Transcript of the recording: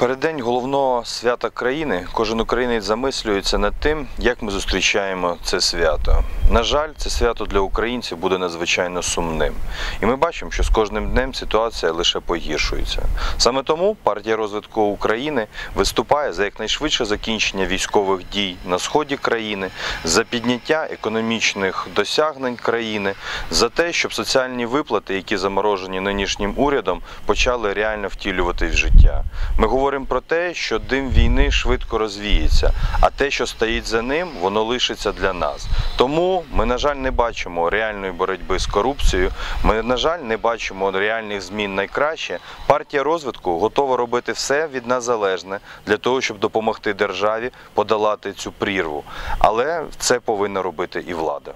Переддень головного свята країни кожен українець замислюється над тим, як ми зустрічаємо це свято. На жаль, це свято для українців буде надзвичайно сумним. І ми бачимо, що з кожним днем ситуація лише погіршується. Саме тому партія розвитку України виступає за якнайшвидше закінчення військових дій на сході країни, за підняття економічних досягнень країни, за те, щоб соціальні виплати, які заморожені нинішнім урядом, почали реально втілюватись в життя. Ми говоримо про те, що дим війни швидко розвіється, а те, що стоїть за ним, воно лишиться для нас. Тому ми, на жаль, не бачимо реальної боротьби з корупцією. Ми, на жаль, не бачимо реальних змін найкраще. Партія розвитку готова робити все від нас залежне для того, щоб допомогти державі подолати цю прірву. Але це повинна робити і влада.